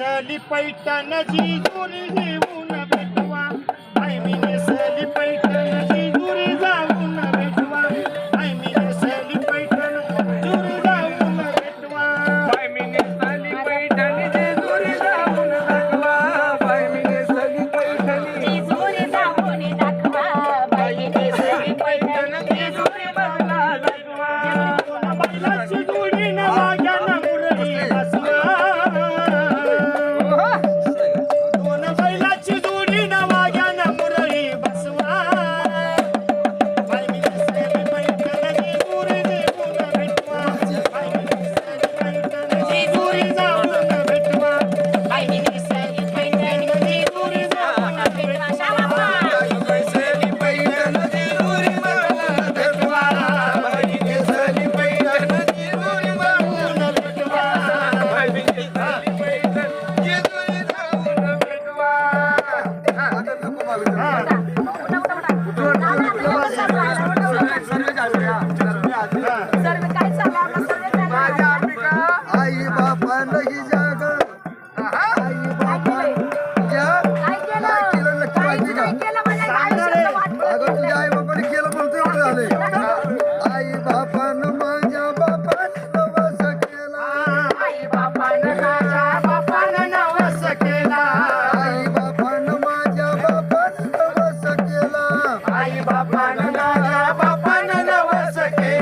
सली पैठण जी जोरी घेऊन भेटवा आई मी सली पैठण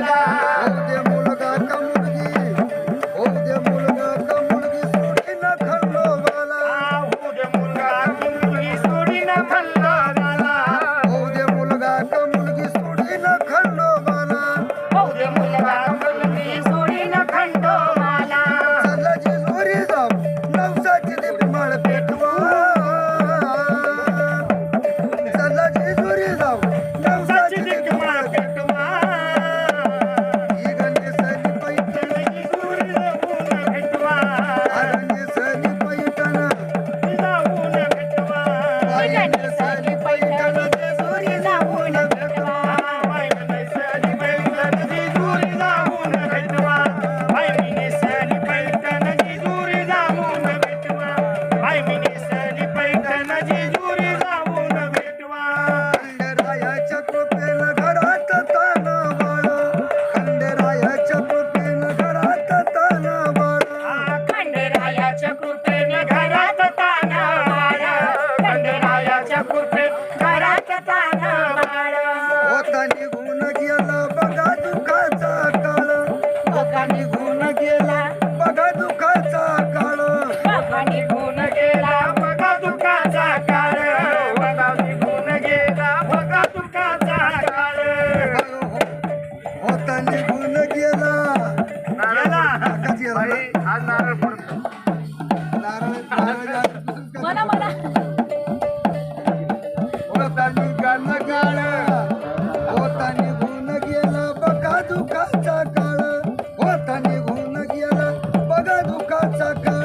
Yeah. कुरफे घराच्या होता निघून गेला. बघा दुखाचा काळ गेला बघा दुखाचा काळ होता निघून गेला बघा दुखाचा काळ होता गेला बघा दुखाचा काळ होता निघून गेला आज नारळ चक्र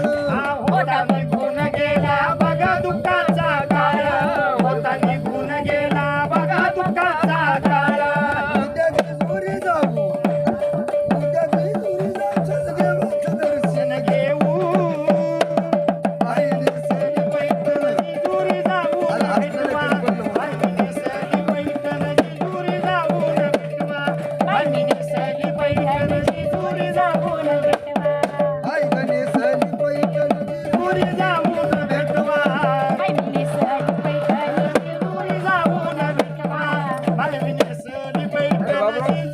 Bye.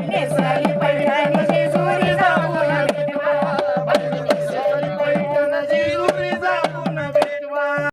Inés,